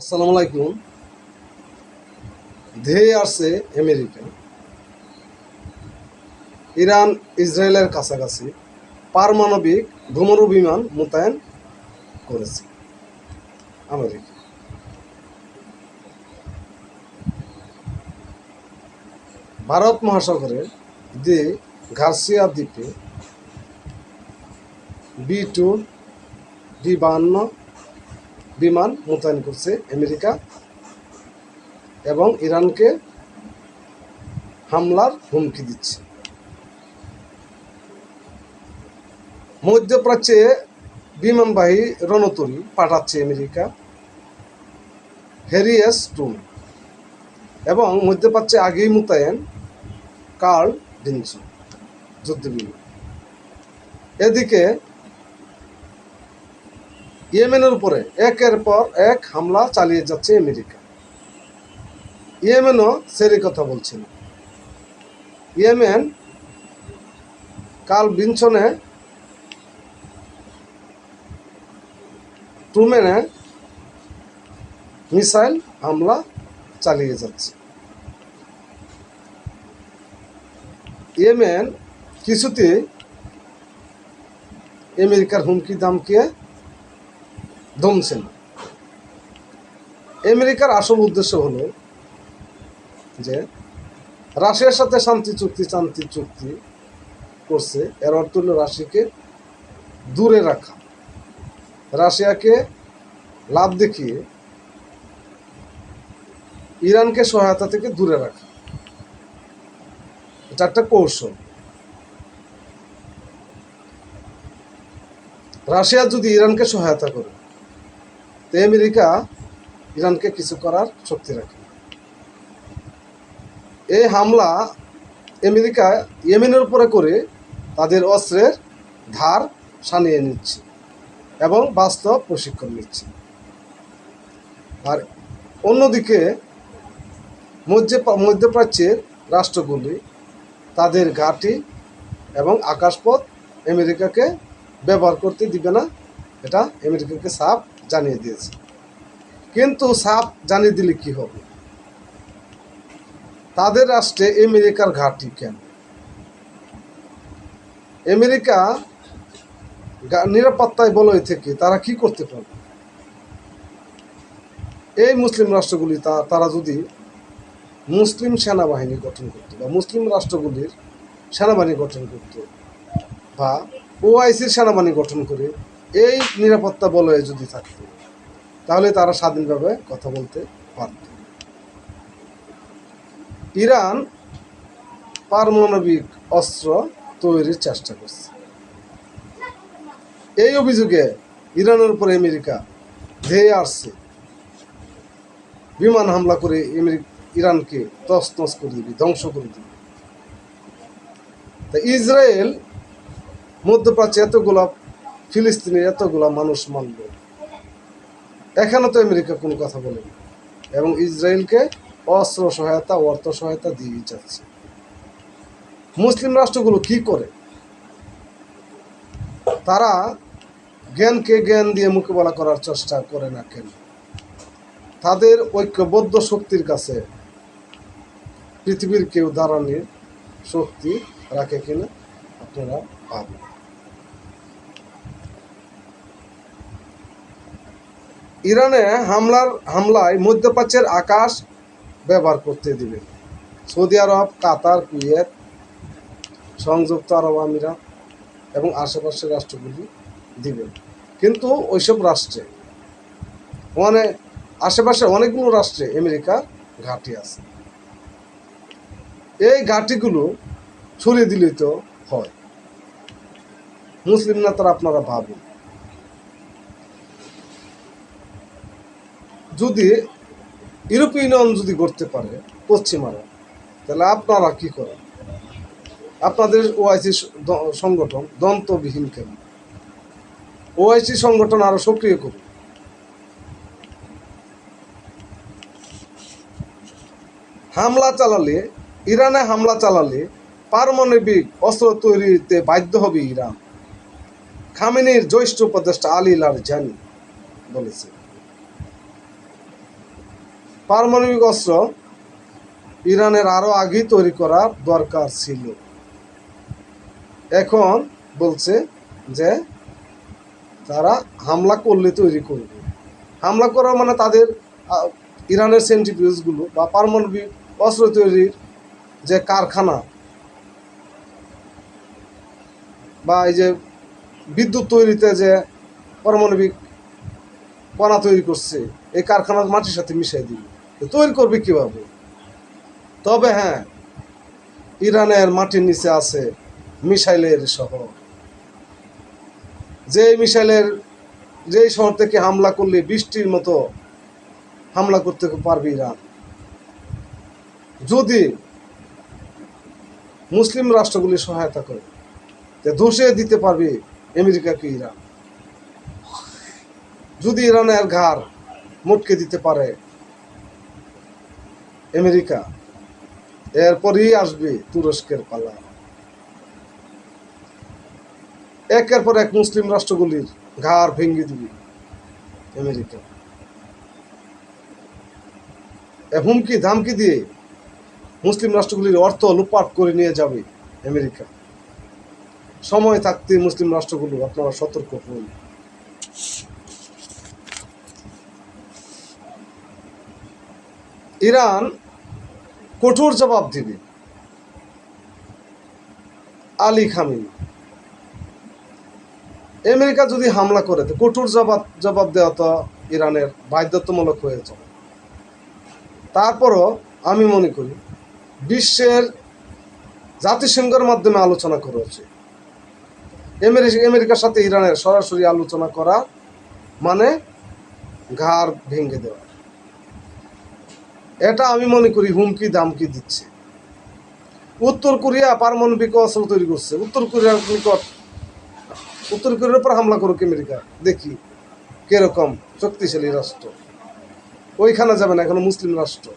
আসসালামু আলাইকুম। ধেয়ে আসছে আমেরিকা। ইরান, ইসরায়েলের কাছাকাছি পারমাণবিক ভ্রমণ বিমান মোতায়েন করেছে আমেরিকা। ভারত মহাসাগরের দি গার্সিয়া দ্বীপে বি টু ডি বাহান্ন বিমান মোতায়েন করছে আমেরিকা এবং ইরানকে হামলার হুমকি দিচ্ছে। মধ্যপ্রাচ্যে বিমানবাহী রণতরী পাঠাচ্ছে আমেরিকা হ্যারিয়েস টু, এবং মধ্যপ্রাচ্যে আগেই মোতায়েন কার্ল ভিনসন যুদ্ধ বিমান এদিকে ইয়েমেনের উপরে একের পর এক হামলা চালিয়ে যাচ্ছে আমেরিকা। ইয়েমেনও সেরি কথা বলছে না। ইয়েমেন কাল বিনসনে ট্রুমেনে মিসাইল হামলা চালিয়ে যাচ্ছে। ইয়েমেন কিছুতে আমেরিকার হুমকি দামকে দমছে না আমেরিকার আসল উদ্দেশ্য হলো যে রাশিয়ার সাথে শান্তি, চুক্তি শান্তি, চুক্তি করছে। এর অর্থ হলো রাশিয়াকে দূরে রাখা। রাশিয়াকে লাভ দেখিয়ে ইরানকে সহায়তা থেকে দূরে রাখা। এটা একটা কৌশল। রাশিয়া যদি ইরানকে সহায়তা করে তো আমেরিকা ইরানকে কিছু করার শক্তি রাখে। এই হামলা আমেরিকা ইয়েমেনের উপরে করে তাদের অস্ত্রের ধার সানিয়ে নিচ্ছে এবং বাস্তব প্রশিক্ষণ নিচ্ছে। আর অন্যদিকে মধ্য মধ্যপ্রাচ্যের রাষ্ট্রগুলি তাদের ঘাঁটি এবং আকাশপথ আমেরিকাকে ব্যবহার করতে দিবে না, এটা আমেরিকাকে সাপ জানিয়ে দিয়েছে। কিন্তু সাপ জানিয়ে দিলে কি হবে? তাদের রাষ্ট্রে আমেরিকার ঘাঁটি কেন? আমেরিকা নিরাপত্তায় বলয় থেকে তারা কি করতে পারবে? এই মুসলিম রাষ্ট্রগুলি তারা যদি মুসলিম সেনাবাহিনী গঠন করতো বা মুসলিম রাষ্ট্রগুলির সেনাবাহিনী গঠন করত বা ওআইসির সেনাবাহিনী গঠন করে এই নিরাপত্তা বলয়ে যদি থাকতো, তাহলে তারা স্বাধীনভাবে কথা বলতে পারত। ইরান পারমাণবিক অস্ত্র তৈরির চেষ্টা করছে। এই অভিযোগে ইরানের উপরে আমেরিকা ধেয়ে আসছে বিমান হামলা করে ইরানকে তছনছ করে দিবে, ধ্বংস করে দিবে। তা ইসরায়েল মধ্যপ্রাচ্যে এতগুলা ফিলিস্তিনের এতগুলা মানুষ মারল এখানে তো আমেরিকা কোনো কথা বলেনি এবং ইসরায়েলকে অস্ত্র সহায়তা, অর্থ সহায়তা দিয়ে যাচ্ছে। মুসলিম রাষ্ট্রগুলো কি করে? তারা জ্ঞানকে জ্ঞান দিয়ে মোকাবেলা করার চেষ্টা করে না কেন? তাদের ঐক্যবদ্ধ শক্তির কাছে পৃথিবীর কেউ দাঁড়ানোর শক্তি রাখে কিনা আপনারা ভাবুন। ইরানে হামলার হামলায় মধ্যপ্রাচ্যের আকাশ ব্যবহার করতে দিবে। সৌদি আরব, কাতার, কুয়েত, সংযুক্ত আরব আমিরাত এবং আশেপাশের রাষ্ট্রগুলি দিবে। কিন্তু ওইসব রাষ্ট্রে মানে আশেপাশে অনেকগুলো রাষ্ট্রে আমেরিকা ঘাঁটি আছে। এই ঘাঁটিগুলো ছড়িয়ে দিলেই তো হয়। মুসলিম নেতারা আপনারা ভাবুন। যদি ইউরোপীয় ইউনিয়ন যদি করতে পারে পশ্চিমারা, তাহলে আপনারা কি করেন? আপনাদের ওআইসি সংগঠন দন্তবিহীন কেন? ওআইসি সংগঠন আরও সক্রিয় করুন। হামলা চালালে, ইরানে হামলা চালালে পারমাণবিক অস্ত্র তৈরিতে বাধ্য হবে ইরান। খামেনির জ্যৈষ্ঠ উপদেষ্টা আলী লার জানি বলেছে পারমাণবিক অস্ত্র ইরানের আরও আগেই তৈরি করার দরকার ছিল। এখন বলছে যে তারা হামলা করলে তৈরি করবে। হামলা করা মানে তাদের ইরানের সেন্ট্রিফিউজগুলো বা পারমাণবিক অস্ত্র তৈরির যে কারখানা বা এই যে বিদ্যুৎ তৈরিতে যে পারমাণবিক কণা তৈরি করছে, এই কারখানার মাটির সাথে মিশিয়ে দিবে। তৈরি করবে কীভাবে? তবে হ্যাঁ ইরানের মাটির নিচে আছে মিসাইলের শহর। যে মিসাইলের, যেই শহর থেকে হামলা করলে বৃষ্টির মতো হামলা করতে পারবে ইরান। যদি মুসলিম রাষ্ট্রগুলি সহায়তা করে ধসে দিতে পারবে আমেরিকাকে ইরান? যদি ইরানের ঘাড় মুটকে দিতে পারে আমেরিকা। এরপরই আসবে তুরস্কের পালা। একের পর এক মুসলিম রাষ্ট্রগুলির ঘাড় ভেঙে দিবে আমেরিকা। হুমকি ধামকি দিয়ে মুসলিম রাষ্ট্রগুলির অর্থ লুটপাট করে নিয়ে যাবে আমেরিকা। সময় থাকতে মুসলিম রাষ্ট্রগুলো আপনারা সতর্ক হন। ইরান কঠোর জবাব দিবে। আলী খামিনি। আমেরিকা যদি হামলা করে, তো কঠোর জবাব জবাব দেওয়া তো ইরানের বাধ্যতামূলক হয়ে যাবে। তারপরও আমি মনে করি, বিশ্বের জাতিসংঘের মাধ্যমে আলোচনা করা উচিত। আমেরি- আমেরিকার সাথে ইরানের সরাসরি আলোচনা করা মানে ঘাড় ভেঙে দেওয়া। এটা আমি মনে করি হুমকি দামকি দিচ্ছে। উত্তর কোরিয়া পারমাণবিক অস্ত্র তৈরি করছে। উত্তর কোরিয়ার নিকট উত্তর কোরিয়ার উপর হামলা করুক আমেরিকা। দেখি কীরকম শক্তিশালী রাষ্ট্র। ওইখানে যাবে না, এখনও মুসলিম রাষ্ট্র।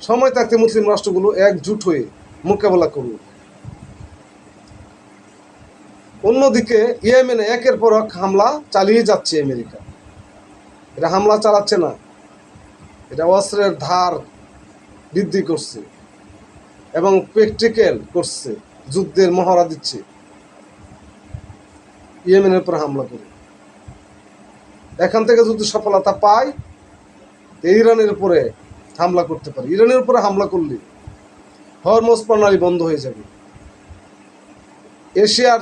সময় থাকতে মুসলিম রাষ্ট্রগুলো একজুট হয়ে মোকাবেলা করুক। অন্যদিকে ইয়েমেনে একের পর এক হামলা চালিয়ে যাচ্ছে আমেরিকা। এটা হামলা চালাচ্ছে না। এটা অস্ত্রের ধার বৃদ্ধি করছে এবং প্র্যাকটিক্যাল করছে, যুদ্ধের মহড়া দিচ্ছে। ইয়েমেনের উপর হামলা করে। এখান থেকে যদি সফলতা পায় ইরানের উপরে হামলা করতে পারে। ইরানের উপরে হামলা করলে হরমোজ প্রণালী বন্ধ হয়ে যাবে। এশিয়ার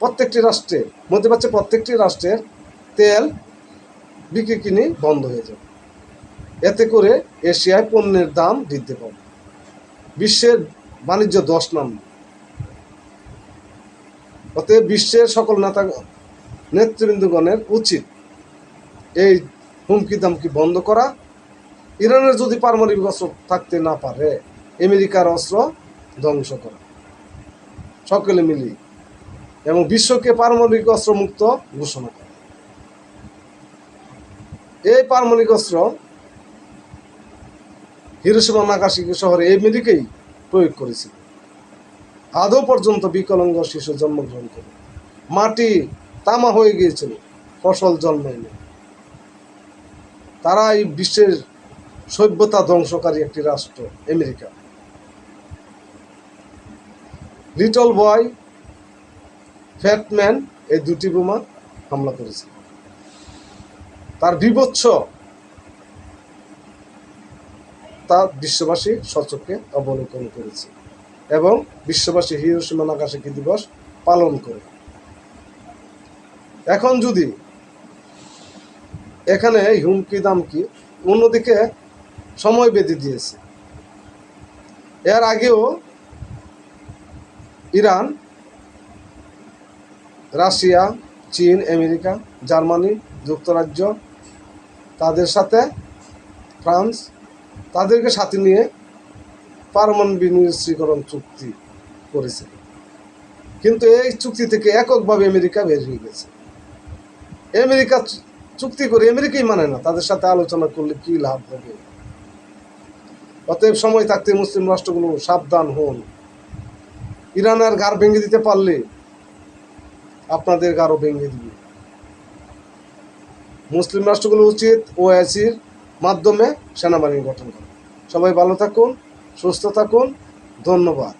প্রত্যেকটি রাষ্ট্রে, মধ্যপ্রাচ্যের প্রত্যেকটি রাষ্ট্রের তেল বিক্রি কিনে বন্ধ হয়ে যাবে। এতে করে এশিয়ায় পণ্যের দাম বৃদ্ধি পাবে বিশ্বের বাণিজ্য দশ নামবে অতএব বিশ্বের সকল নেতা নেতৃবৃন্দগণের উচিত এই হুমকি দামকি বন্ধ করা। ইরানের যদি পারমাণবিক অস্ত্র থাকতে না পারে, আমেরিকার অস্ত্র ধ্বংস করা। সকলে মিলিয়ে এবং বিশ্বকে পারমাণবিক অস্ত্র মুক্ত ঘোষণা করা। এই পারমাণবিক অস্ত্র হিরোসীমা নাগাসাকি শহরে আমেরিকাই প্রয়োগ করেছিল। আদৌ পর্যন্ত বিকলাঙ্গ শিশু জন্মগ্রহণ করে। মাটি তামা হয়ে গিয়েছিল, ফসল জন্মায়নি। তারা এই বিশ্বের সভ্যতা ধ্বংসকারী একটি রাষ্ট্র, আমেরিকা। লিটল বয় ফ্যাটম্যান এই দুটি বোমা হামলা করেছে তার বিভৎস তা বিশ্ববাসী সচক্ষে অবলোকন করেছে এবং বিশ্ববাসী হিরোসীমা নাগাসাকি দিবস পালন করে। এখন যদি এখানে হুমকি দামকি অন্যদিকে সময় বেঁধে দিয়েছে। এর আগেও ইরান, রাশিয়া, চীন, আমেরিকা, জার্মানি, যুক্তরাজ্য, তাদের সাথে ফ্রান্স তাদেরকে সাথে নিয়ে পারমাণবিক নিরস্ত্রীকরণ চুক্তি করেছে। কিন্তু এই চুক্তি থেকে এককভাবে আমেরিকা বের হয়ে গেছে। আমেরিকা চুক্তি করে আমেরিকাই মানে না, তাদের সাথে আলোচনা করলে কি লাভ হবে? অতএব সময় থাকতে মুসলিম রাষ্ট্রগুলো সাবধান হন। ইরানের গার ভেঙে দিতে পারলে আপনাদের গারও ভেঙে দিবে। মুসলিম রাষ্ট্রগুলো উচিত ওআইসির মাধ্যমে সেনাবাহিনী গঠন করে। সবাই ভালো থাকুন সুস্থ থাকুন ধন্যবাদ।